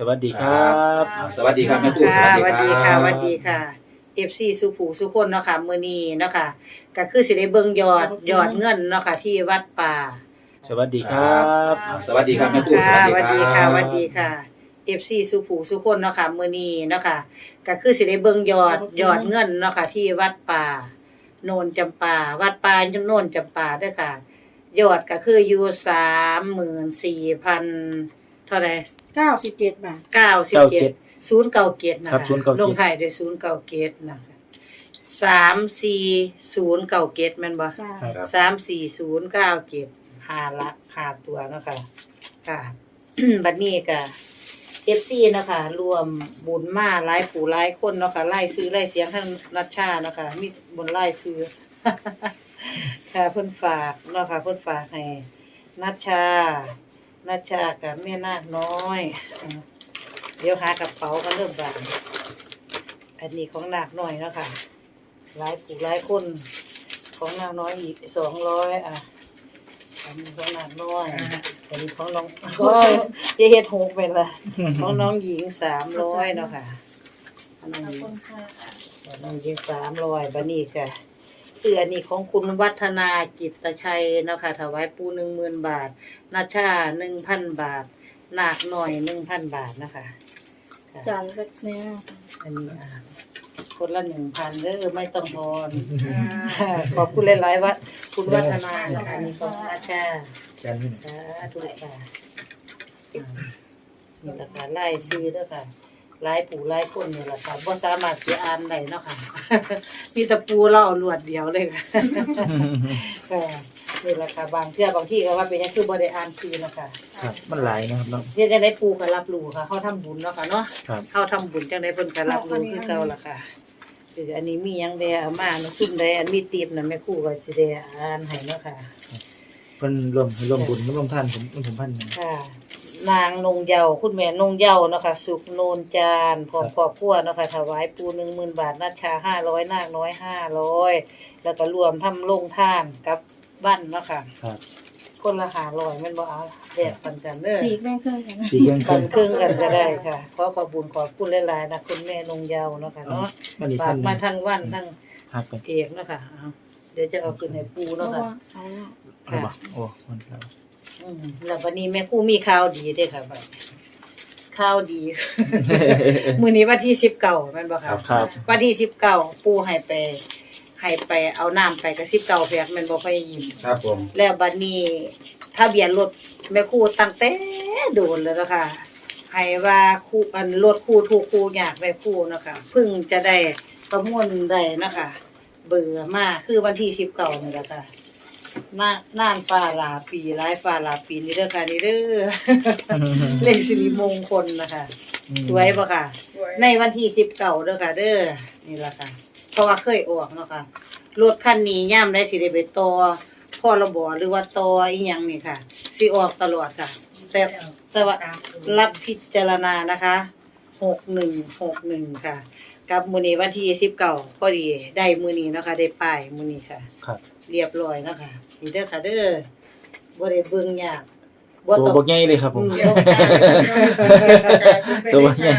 สวัสดีครับอ่าสวัสดีครับแม่ตู้ค่ะสสวัวัสสดีดีคค่ะรับสวัสดีค่ะ FC สุผูสุคนเนาะค่ะมื้อนี้เนาะค่ะก็คือสิได้เบิ่งยอดยอดเงินเนาะค่ะที่วัดป่า สวัสดีครับอ่าสวัสดีครับแม่ตู้ค่ะสสวัวัสสดีดีคค่ะรับสวัสดีค่ะ FC สุผูสุคนเนาะค่ะมื้อนี้เนาะค่ะก็คือสิได้เบิ่งยอดยอดเงินเนาะค่ะที่วัดป่า โนนจำปาวัดป่าโนนจำปาเด้อค่ะ ยอดก็คืออยู่34,000 เท่าไหร่เก้าสิบเจ็ดบาทเก้าสิบเก้าเจ็เจ็ดดศูนย์เก้าเจ็ดนะครัคะบ097ลงไทายด้วยศูนย์เก้าเจ็ดนะคะสามสี่ศูนย์เก้าเจ็ดแม่นบ่จ้าครับสามสี่ศูนย์เก้าเจ็ดห้าละห้าตัวเนาะคะค่ะบัดนี้ก็เอฟซีนาะคะรวมบุญมาหลายผู้หลายคนเนาะค่ะไล่ซื้อไล่เสียงทั้งรัชชาเนาะค่ะมีบนไล่ซื้อค่ะเพิ่นฝากเนาะค่ะเพิ่นฝากให้นัชชา นัชชากับแม่นาคน้อยอ่าเดี๋ยวหากระเป๋ากันเริ่มบานอันนี้ของนาคน้อยเนาะค่ะหลายผู้หลายคนของนาคน้อยอีกสองร้อยอะอันนี้ของนาคน้อยอันนี้ของน้องก็จะเฮ็ดหกเป็นละของน้องหญิงสามร้อยเนาะค่ะอันนี้น้องยิงสามร้อยบานี่ค่ะ คืออันนี้ของคุณวัฒนาจิตชัยเนาะค่ะถวายปูหนึ่งหมื่นบาท นาชาหนึ่งพันบาทนาคหน่อยหนึ่งพันบาทนะคะค่ะจานก็เนี่ยอันนี้อะคนละหนึ่งพันเด้อไม่ต้องทอนขอบคุณหลายๆวัดคุณวัฒนานะคะอันนี้ของนาชาจันทร์สาธุค่ะอ่านี่แหละค่ะไล่ซื้อเด้อค่ะ ไล่ปู่ไล่คนนี่แหละค่ะบ่สามารถเสียอ่านได้เนาะค่ะ มีแตะปูเล่าลวดเดียวเลยค่ะ ค่ะนี่แหละค่ะบางเทื่อบางที่ก็ว่าเป็นหยังคือบ่ได้อ่านซื้อเนาะค่ะครับ มันหลายนะครับเนาะเฮ็ดจังได๋ปูก็รับรู้ค่ะเฮาทำบุญเนาะค่ะเนาะ ครับเฮาทำบุญจังได๋เพิ่นก็รับรู้คือเก่าล่ะค่ะคืออันนี้มีหยังแดเอามาเนาะซุ่มใดอันมีตีบน่ะแม่ครูก็สิได้อ่านให้เนาะค่ะ เพิ่นรวมรวมบุญรวมท่านผมผมพันหนึ่งค่ะ นางนงเยาคุณแม่นงเยาเนาะค่ะสุขโนนจานพร้อมครับครอบครัวเนาะค่ะถวายปูหนึ่งหมื่นบาทนัชชาห้าร้อยนาคน้อยห้าร้อยแล้วก็รวมทำลงท่านกับบ้านเนาะค่ะครับคนละห้าร้อยแม่นบ่เอาแยกกันกันเด้อสีแม่งเครื่องกันสี่เครื่องกันครึ่งกันก็ได้ค่ะขอขอบคุญขอบคุณหลายๆนะคุณแม่นงเยาเนาะค่ะเนาะมันอีกฝาท่ากนหมานึ่งทั้งวันทั้งหักกันเอกเนาะค่ะเอาเดี๋ยวจะเอาขึ้นให้ปูเพเนาะราะค่ะว่าเอาแล้ว เอาบ่โอ้มันครับ อืมแล้ววันนี้แม่ครูมีข่าวดีเด้อค่ะบัดข่าวดี มื้อนี้วันที่19แม่นบ่ครัคะบครับ วันที่19ปู่ให้ไปให้ไปเอาน้ำไปก็19แพกแม่นบ่พยายิมครับผม แล้วบัดนี้ทะเบียนรถแม่ครูตั้งแต่โดนแล้วเนาะค่ะให้ว่าครูอันรถครูถูกครูยากแม่ครูเนาะค่ะเพิ่งจะได้ประมวลได้เนาะค่ะเบื่อมากคือวันที่19นี่แหละค่ะ น่าน่านฟ้าหลาปีหลายฟ้าหลาปีนี่เด้อค่ะนี่เด้อ เลขสิริมงคลนะคะ สวยปะค่ะในวันที่สิบเก้าเด้อค่ะ เด้อนี่แหละค่ะ เพราะว่าเคยออกเนาะค่ะรถคันนี้ย่ำได้สิได้ไปต่อพ่อระบอหรือว่าต่ออีหยังนี่ค่ะสิออกตลอดค่ะ แต่แต่ว่ารับพิจารณานะคะหกหนึ่งหกหนึ่งค่ะ กับมือนี้วันที่สิบเก้าพอดีได้มือนี้เนาะคะ ได้ป้ายมือนี้ค่ะ ครับ เรียบร้อยเนาะค่ะ นี่เด้อค่ะเด้อบ่ได้เบิ่งยากตัวต้องบกใหญ่เลยครับผอืม มบ่ต้องตัวบกใหญ่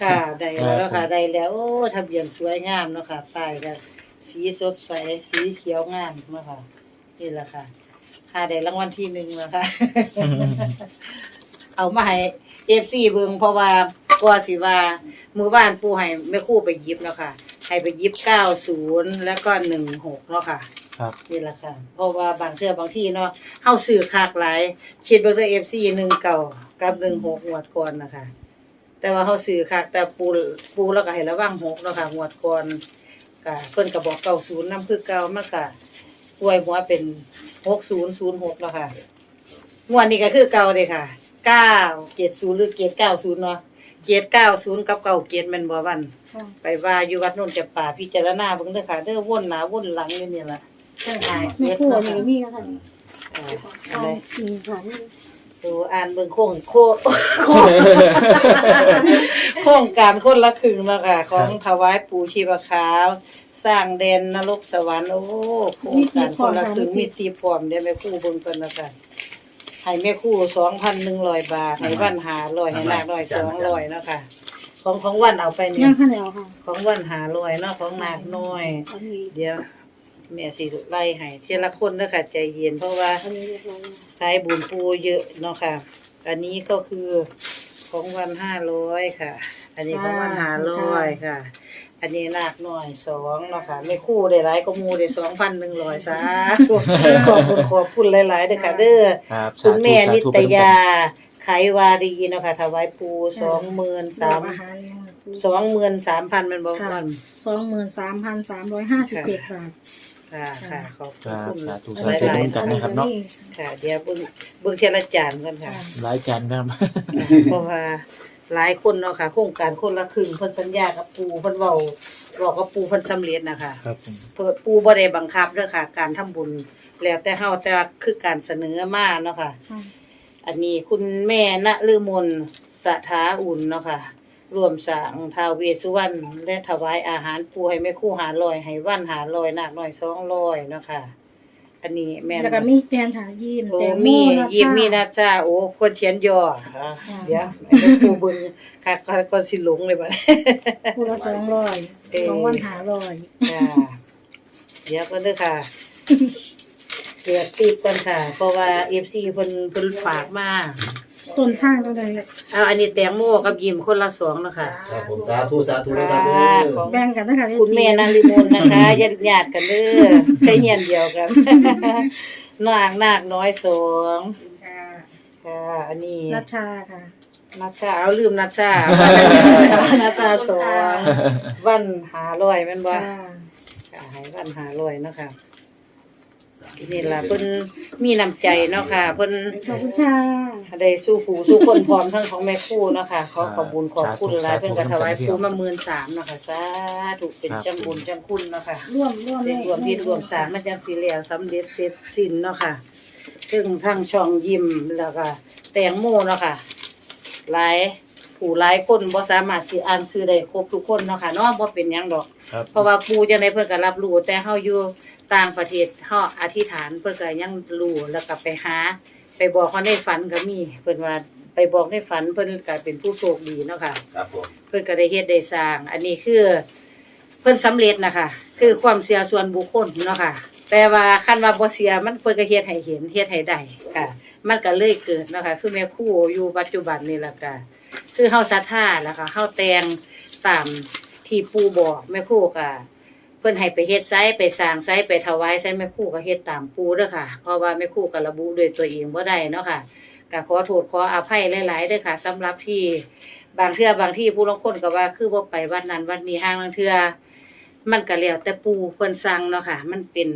ค่ะได้แล้วครัค่ะบได้แล้วโอ้ทะเบียนสวยงามเนาะค่ะป้ายก็สีสดใสสีเขียวงามเนาะค่ะนี่แหละค่ะ ค่ะได้รางวัลที่หนึ่งแล้วค่ะ เอามาให้เอฟซีเบิ่งเพราะว่ากว่าสิว่ามือบ้านปูให้แม่ครู่ไปหยิบเนาะค่ะ ให้ไปหยิบเก้าศูนย์แล้วก็หนึ่งหกเนาะค่ะ ครับ นี่แหละค่ะ เพราะว่าบางเทื่อบางที่เนาะเฮาซื้อคากหลายคิดเบิ่งเด้อ FC 1เก่ากับ16งวดก่อนนะคะ แต่ว่าเฮาซื้อคากแต่ปูปูแล้วก็ให้ระวัง6เนาะค่ะงวดก่อนก็เพิ่นก็บอก90นำคือเก่ามันก็หวยหัวเป็น 6006เนาะค่ะงวดนี้ก็คือเก่าเด้ค่ะ970หรือ790เนาะ790กับ97แม่นบ่วันค่ะไปว่าอยู่วัดโนนจะป่าพิจารณาเบิ่งเด้อค่ะเด้อวนหน้าวนหลังอยู่นี่ล่ะ เรื่องหายแม่เก็บคู่เนาะนี่ค่ะก็มีแล้วค่ะอ่าเอาอะไรจริงค่ะนี่ดูอ่านเบิ่งโครงโคโครงโครงการคนละครึ่งเนาะค่ะ ของถวายปู่ชีวขาว สร้างแดนนรกสวรรค์โอ้โครงการคนละครึ่งมีตีพร้อมเดี๋ยวแม่ครูเบิ่งก่อนนะคะให้แม่ครู่2,100บาทให้วัน500ให้นาคน้อย200เนาะค่ะ ของของวันเอาไปนี่ยังข้าวเหนียวค่ะของวัน500เนาะของนาคน้อย อันนี้เดี๋ยว แม่สิไล่ให้ทีละคนเด้อค่ะ ใจเย็นเพราะว่าอันนี้เรียบร้อยแล้วสายบุญปูเยอะเนาะค่ะ อันนี้ก็คือของวันห้าร้อยค่ะ อันนี้ของวันห้าร้อยค่ะ อันนี้นาคหน่อยสองเนาะค่ะไม่คู่ได้หลายก็มูได้สองพันหนึ่งร้อยสาธุขอบคุณขอบคุณหลายๆเด้อค่ะ เด้อครับคุณแม่สาธุนิสธุตยาไขวารีเนาะค่ะถวายปูสองหมื่นสามอาหารเนี่ยสองหมื่นสามพันมันบอกค่ะก่อนสองหมื่นสามพันสามร้อยห้าสิบเจ็ดบาท ค่ะค่ะขอบครับคุณสาธุหสาธุลายร่วมกันนะครับเนาะๆค่ะเดี๋ยวเบิ่งเบิ่งเทละจานกันค่ะ หลายจานครับ เพราะว่าหลายคนเนาะค่ะโครงการคนละครึ่งเพิ่นสัญญากับปูเพิ่นเว้าบอกกับปูเพิ่นสำเร็จนะคะครับผมเพิ่นปูบ่ได้บังคับเด้อค่ะ การทำบุญแล้วแต่เฮาแต่ว่าคือการเสนอมาเนาะค่ะค่ะอันนี้คุณแม่ณฤมลสถาอุ่นเนาะค่ะ รวมสร้างท้าวเวสสุวรรณและถวายอาหารปูให้แม่ครู่หาลอยให้วันหาลอยนาคน้อย200เนาะค่ะ อันนี้แม่นแล้วก็มีแตนถายิ้มโอ้แตงโมีนะยิมคะมีนะจ้าโอ้คนเขียนย่ออะค่ะ เดี๋ยวให้ปูเบิ่งค่ะค่ะก็สิหลงเลยบัด คู่ละสองร้อยเอ่อสองวันหาร้อยจ้าเดี๋ยวก็เด้อค่ะเดี๋ยวติดกันค่ะ เพราะว่า FC เพิ่นเพิ่นฝากมา ต้นทางตรงใดเอาอันนี้แตงโมกับยิมคนละสองเนาะค่ะ ครับผมสาธุสาธุนะครับเด้ค่ะอของแบ่งกันนะคะคุณแม่นาริมนนะคะญาติญาติๆกันเด้อใช้เฮียนเดียวกันนางนาคน้อยสองค่ะอันนี้รัชชาค่ะ นัชชาเอาลืมนัชชานัชชาสองวันหาร้อยแม่นบ่ค่ะค่ะให้วันหาร้อยเนาะค่ะนี่ล่ะเพิ่นมีน้ำใจเนาะค่ะเพิ่นขอบคุณค่ะ ได้สู้ผู้สู้คนพร้อมทั้งของแม่ครู่เนาะค่ะขอขอบคุญขอบคุณหลายสาธุเพิ่นก็ถวายสาธุปูมา13,000เนาะค่ะสาธุเป็นจังบุญจังคุณเนาะค่ะร่วมร่วมเรียกรวมที่รวมสารมันจังสิแล้วสำเร็จเสร็จสิ้นเนาะค่ะซึ่งทั้งช่องยิ้มแล้วก็แตงโมเนาะค่ะหลายผู้หลายคนบ่สามารถสิอ่านซื้อได้ครบทุกคนเนาะค่ะเนาะบ่เป็นหยังดอก ครับเพราะว่าปู่จังได๋เพิ่นก็รับรู้แต่เฮาอยู่ต่างประเทศเฮาอธิษฐานเพิ่นก็ยังรู้แล้วก็ไปหา ไปบอกเขาในฝันก็มีเพิ่นว่าไปบอกในฝันเพิ่นก็เป็นผู้โชคดีเนาะค่ะ ครับผมเพิ่นก็ได้เฮ็ดได้สร้าง อันนี้คือเพิ่นสำเร็จนะคะคือความเสียส่วนบุคคลเนาะค่ะ แต่ว่าคันว่าบ่เสียมันเพิ่นก็เฮ็ดให้เห็นเฮ็ดให้ได้ค่ะ มันก็เลยเกิดเนาะค่ะคือแม่ครูอยู่ปัจจุบันนี่ล่ะค่ะคือเฮาศรัทธาแล้วก็เฮาแต่งตามที่ปู่บอกแม่ครูก็เพิ่นให้ไปเฮ็ดไสไปสร้างไสไปถวายไสแม่ครูก็เฮ็ดตามปู่เด้อค่ะ เพราะว่าแม่ครูก็ระบุด้วยตัวเองบ่ได้เนาะค่ะก็ขอโทษขออภัยหลายๆเด้อค่ะสำหรับที่บางเทื่อบางที่ผู้ลางคนก็ว่าคือบ่ไปวัดนั้นวัดนี้ห้างบางเทื่อมันก็แล้วแต่ปู่เพิ่นสั่งเนาะค่ะ มันเป็น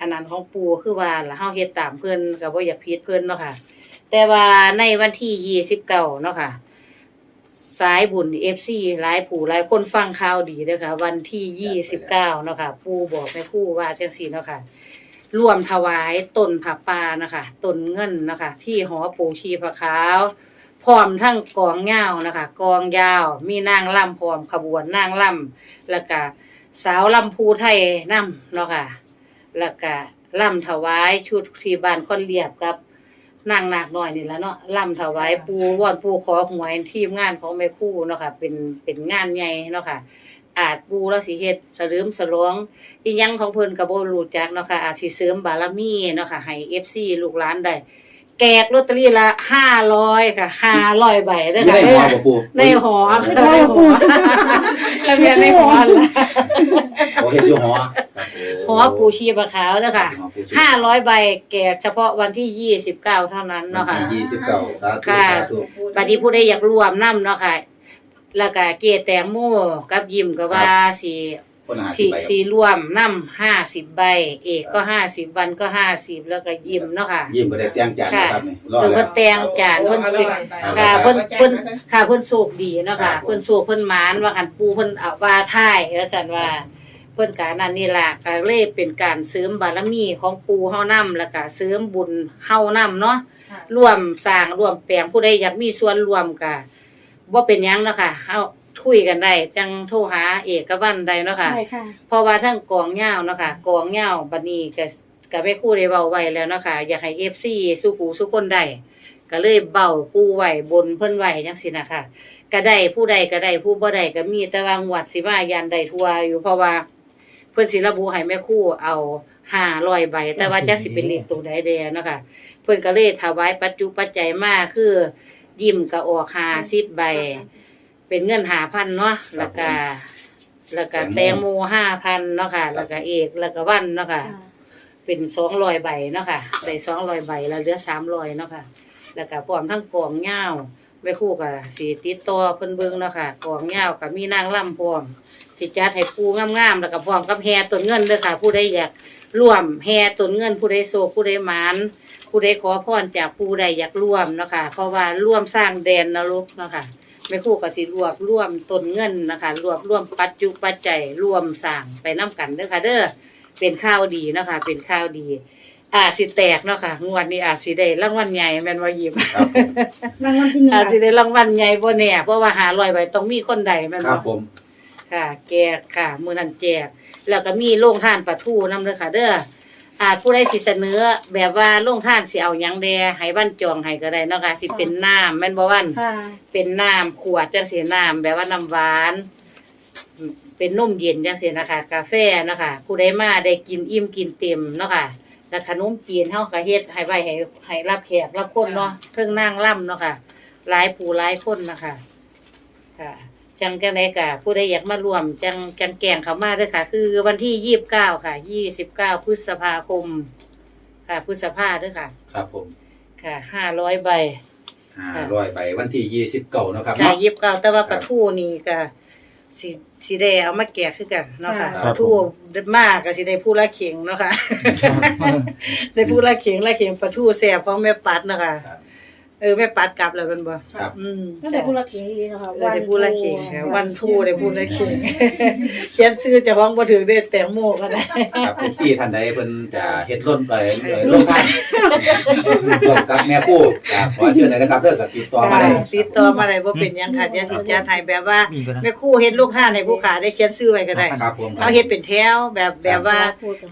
อันนั้นของปู่คือว่าล่ะเฮาเฮ็ดตามเพิ่นก็บ่อยากผิดเพิ่นเนาะค่ะ แต่ว่าในวันที่29เนาะค่ะ สายบุญ FC หลายผู้หลายคนฟังข่าวดีเด้อค่ะ วันที่29เนาะค่ะปู่บอกแม่ครูว่าจังซี่เนาะค่ะรวมถวายต้นผาป่านะคะต้นเงินนะคะที่หอปู่ชีพระขาวพร้อมทั้งกองยาวนะคะ กองยาว มีนางล่ำพร้อมขบวนนางล่ำแล้วก็สาวลำพูไทยนำเนาะค่ะแล้วก็ล่ำถวายชุดที่บ้านคนเรียบกับ นางนาคน้อยนี่แหละเนาะล่ำถวายปูวอนปูขอหวยทีมงานของแม่ครู่เนาะค่ะ เป็นเป็นงานใหญ่เนาะค่ะ อาจปูแล้วสิเฮ็ดสลืมสลองอีหยังของเพิ่นก็บ่รู้จักเนาะค่ะอาจสิเสริมบารมีเนาะค่ะให้ FC ลูกหลานได้ แกกลอตเตอรี่ละ500ค่ะ500ใบเด้อไม่ค่ะได้หัวบ่ปูในหอค่ะในหอแล้วเรียนในหอละขอเห็นอยู่หอครับหอปูชีพขาวเด้อค่ะหอปูชี500ใบแกกเฉพาะวันที่29เท่านั้นเนาะค่ะวันที่ยี่สิบเก้าสาธุค่ะ สาธุบัดนี้ผู้ใดอยากร่วมนํเนาะค่ะ แล้วก็เกแตงโมกับยิมก็ว่าสิ คนหาสีสิบใบสีรวมน้ำห้าสิบใบ เอกก็ห้าสิบวันก็ห้าสิบแล้วก็ยิ้มเนาะค่ะ ยิ้มก็ได้แต้งจานนะครับนี่รอเพิ่นแล้เพิ่วนแต่งจานเพิ่นสิค่ะเพิ่นเพิ่นค่ะเพิ่นโชคดีเนาะค่ะเพิ่นโชคเพิ่นหมานว่าคันปูเพิ่นเอาว่าท้ายว่าซั่นว่าเพิ่นก็นั่นนี่ล่ะก็เลยเป็นการเสริมบารมีของปูเฮานํแล้วก็เสริมบุญเฮานํเนาะร่วมสร้างร่วมแปลงผู้ใดอยากมีส่วนร่วมก็บ่เป็นหยังเนาะค่ะเฮา คุยกันได้จังโทรหาเอกวันได้เนาะค่ะ ใช่ค่ะ เพราะว่าทั้งกองเหย้าเนาะค่ะกองเหย้าบัดนี้ก็กับแม่ครู่ได้เบาไว้แล้วเนาะค่ะอยากให้ FC สู้ผู้สู้คนได้ก็เลยเบาปูไว้บนเพิ่นไว้จังซี่นะคะก็ได้ผู้ใดก็ได้ผู้บ่ได้ก็มีแต่ว่างวดสิมายันได้ทั่วอยู่เพราะว่า เพิ่นสิระบุให้แม่ครู่เอา500ใบ แต่ว่าจักสิเป็นเลขตัวใดแดเนาะค่ะเพิ่นก็เลยถวายปัจจุปัจจัยมาคือ ยิ้มก็ออก50ใบ เป็นเงิน5,000เนาะแล้วก็แล้วก็แตงโม5,000เนาะค่ะ แล้วก็เอกแล้วก็วันเนาะค่ะ เป็นสองร้อยใบเนาะค่ะได้สองร้อยใบแล้วเหลือสามร้อยเนาะค่ะ แล้วก็พร้อมทั้งกองเหย้าไว้คู่กับสีติดต่อเพิ่นเบิ่งเนาะค่ะกองเหย้ากับมีนางล่ำพร้อมสิจัดให้ปูงามๆแล้วก็พร้อมกับแฮต้นเงินเด้อค่ะ ผู้ใดอยากร่วมแฮต้นเงิน ผู้ใดโศกผู้ใดหมานผู้ใดขอพรจากผู้ใดอยากร่วมเนาะค่ะเพราะว่าร่วมสร้างแดนนรกเนาะค่ะ แม่ครู่ก็สิรวบร่วมต้นเงินนะคะ รวบรวมปัจจุปัจจัยรวมสร้างไปนํกันเด้อค่ะ เด้อเป็นข้าวดีเนาะคะ เป็นข้าวดี อาจสิแตกเนาะค่ะงวดนี้อาจสิได้รางวัลใหญ่แม่นว่ายิ้มครับผมรางวัลที่หนึ่งอาจสิได้รางวัลใหญ่บ่แน่เพราะว่าหาร้อยใบต้องมีคนใดแม่นครับ่บผมค่ะแจกค่ะมื้อนั้นแจก แล้วก็มีโรงทานปลาทูนำเด้อค่ะ เด้อ อาจผู้ใดสิเสนอแบบว่าโรงทานสิเอาหยังแดให้บ้านจองให้ก็ได้เนาะค่ะสิเป็นน้ำแม่นบ่วัน ค่ะ เป็นน้ำขวดจังสีน้ำแบบว่าน้ำหวาน เป็นนมเย็นจังสีนะคะ กาแฟเนาะคะผู้ใดมาได้กินอิ่มกินเต็มเนาะค่ะแล้วขนมจีนเฮาก็เฮ็ดให้ไว้ให้ให้รับแขกรับคนเนาะเพิ่งนั่งล่ำเนาะค่ะหลายผู้หลายคนนะคะค่ะ จังจังไดก็ผู้ใดอยากมาร่วม จังจังแกงเข้ามาเด้อค่ะ คือวันที่ยี่สิบเก้าค่ะยี่สิบเก้าพฤษภาคม ค่ะพฤษภาเด้อค่ะ ครับผมค่ะห้าร้อยใบห้าร้อยใบวันที่ยี่สิบเก้านาะครับค่ะเนาะยิบเก่าแต่ว่าครับปลาทูนี่ก็สิสิได้เอามาแกะคือกันเนาะค่ะครัปบลาทูมากก็สิได้ผู้ละเข่งเนาะค่ะ ได้ผู้ละเข่งละเข่งปลาทูแซ่บของแม่ปัดเนาะค่ะ ครับเออแม่ปัดกลับแล้วแมันบ่ครับ อืมก็ได้ผู้ละเขียงดีนะคะเออได้ผู้ละเข่งค่ะวันทูได้ผู้ละเข่งเขียนชื่อเจ้าของบ่ถึงได้แตงโมก็ได้ครับผมซี่ท่านใดเพิ่นจะเฮ็ดล้นไปเอ่อลงท่านร่วมกับแม่ครู่ก็ขอเชิญเลยนะครับเด้อก็ติดต่อมาได้ติดต่อมาได้บ่เป็นหยังค่ะเดี๋ยวสิจัดให้แบบว่ามีก็นะแม่ครู่เฮ็ดลูกท่านให้ผู้ขาได้เขียนชื่อไว้ก็ได้ครับผมครัเอาบ เฮ็ดเป็นแถวแบบแบบว่า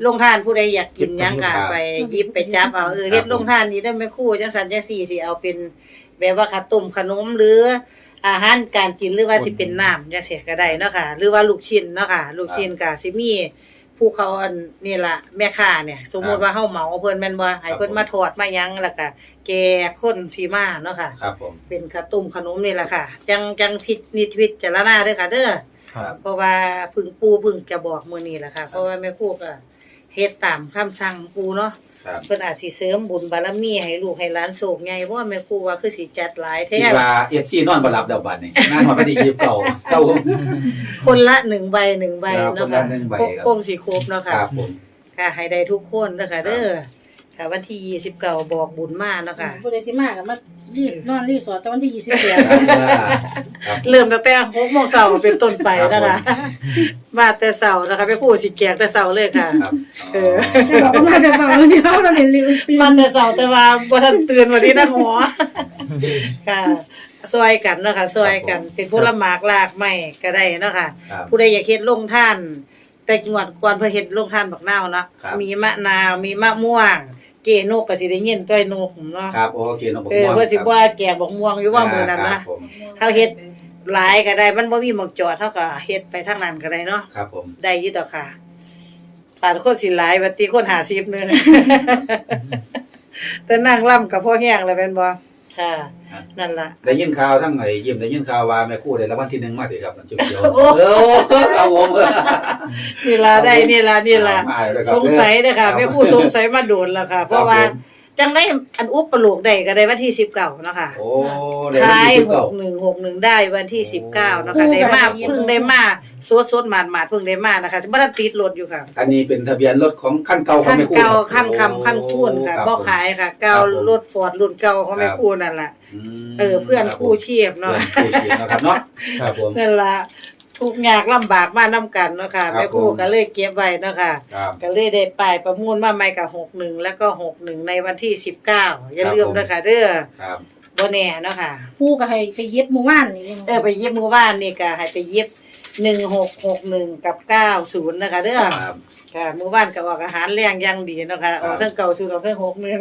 ลงทานผู้ใดอยากกินหยังก็ครับไปหยิบไปจับเอาเออเฮ็ดลงทานนี้ได้ไหม่ครู่จังสันจังสี่สิเอาเป็นแบบว่าข้าวต้มขนมหรืออาหารการกินหรือว่าสิเป็นน้ำจังซี่ก็ได้เนาะค่ะหรือว่าลูกชิ้นเนาะค่ะลูกชิ้นก็สิมีผู้เขาอันนี่ล่ะแม่ค้าเนี่ย สมมุติว่าเฮาเหมาเพิ่นแม่นบ่ให้เพิ่นมาทอดมาหยังแล้วก็แกกคนที่มาเนาะค่ะ ครับผม เป็นข้าวต้มขนมนี่แหละค่ะ จังจังพินิจพิจารณาเด้อค่ะ เด้อครับ เพราะว่าเพึ่งปูเพึ่งจะบอกมื้อนี้แหละค่ะ เพราะว่าแม่ครูก็เฮ็ดตามคำสั่งปูเนาะ ครับเพิ่นอาจสิเสริมบุญบารมีให้ลูกให้หลานโศกใหญ่เพราะว่าแม่ครูว่าคือสิจัดหลายคิแท้ดว่า FC นอนบ่หลับดอกบัดนี่งานฮอดวันที่ยี่สิบเก้าเก้าคนละหนึ่งใบหนึ่งใบครับเนาะคนค่ะละหนึ่งใบครับ คงสิครบเนาะคค่ะ รับผมค่ะให้ได้ทุกคนเด้อค่ะเด้อค่ะวันที่29บอกบุญมาเนาะค่ะผู้ใดที่มากับมา รีบนอนรีบสอดตอนวันที่ยี่สิบเอ็ดครับครับ เริ่มตั้งแต่6โมงเช้าเป็นต้นไปนะคะมาแต่เช้านะคะแม่ครูสิแจกแต่เช้าเลยค่ะ ครับเออจะบอกว่ามาจะสอนเดียวเราเห็นลืมตื่มันนแต่เสาแต่ว่าบ่ทันตื่นวันนี้นะหัวค่ะซอยกันเนาะค่ะซอยกันเป็นผลหมากลากไม้ก็ได้เนาะค่ะ ครับ ผู้ใดอยากเฮ็ดลงท่าน แต่งวดก่อนเพิ่นเฮ็ดลงท่านบักนาวเนาะครับ มีมะนาวมีมะม่วง เกนกก็สิได้ยินต้อยนกเนาะครับโอเคเนาะผมเออเพิ่นสิว่าแกกบักม่วงอยู่ว่ามื้อนั้นครันะบผมเฮาเฮ็ดหลายก็ได้มันบ่มีหม่องจอดเฮาก็เฮ็ดไปทางนั้นก็ได้เนาะครับผมได้อยี่ดอกค่ะป่านคนสิหลายบัดตีคนหาซิบนึงแต่นั่งล่ำกับพ่อแห้งเลยเป็นบ่ ค่ะนั่นล่ะ ได้ยินข่าวทั้งไอ้ยิ้มได้ยินข่าวว่าแม่ครู่ได้รางวัลที่หนึ่งมาติครับมันเขียวๆโอ้ เออเอาผมนี่ล่ะได้นี่ล่ะนี่ล่ะมาเลยครับ สงสัยเด้อค่ะรับแม่ครู่สงสัยมาโดนแล้วค่ะ เพราะว่าครับผม จังได้อันอุปโลกได้ก็ได้วันที่19เนาะค่ะโอ้ได้รางวัท้าลยที่สิบเก้า 6161ได้วันที่19เนาะค่ะได้มาเพิ่งได้มาสดๆหมาดๆเพิ่งได้มานะคะบ่ได้ติดรถอยู่ค่ะอันนี้เป็นทะเบียนรถของขั้นเก่าของขั้นแม่ครู่เก่ารับขั้นคำขั้นคูณค่ะรับบ่ผมขายค่ะ เก่าครับผมรถฟอร์ดรุ่นเก่าของแม่ครับครูนั่นล่ะมเออเพื่อนคู่ชีพเนาะเพื่อนคู่ชีพนะครับเนาะครับผมนั่นล่ะทุกข์ยากลำบากมานํกันเนาะค่ะครับแม่ครูผมก็เลยเก็บไว้เนาะค่ะครับก็เลยได้ป้ายประมูลมาใหม่กับ61แล้วก็61ในวันที่19อย่าลืมครับผมนะคะเด้อครั บบ่แน่เนาะค่ะ ผู้ก็ให้ไปเย็บหมู่บ้านนี่เออไปเย็บมือว่านนี่ก็ให้ไปเย็บหนึ่งหกหกหนึ่งกับเก้าศูนย์นะคะเด้อครับ ค่ะหมู่บ้านก็ออกอาหารแรงอย่างดีเนาะค่ะออกเรื่องเก่าศูนย์ออกเรื่องหกหนึ่ง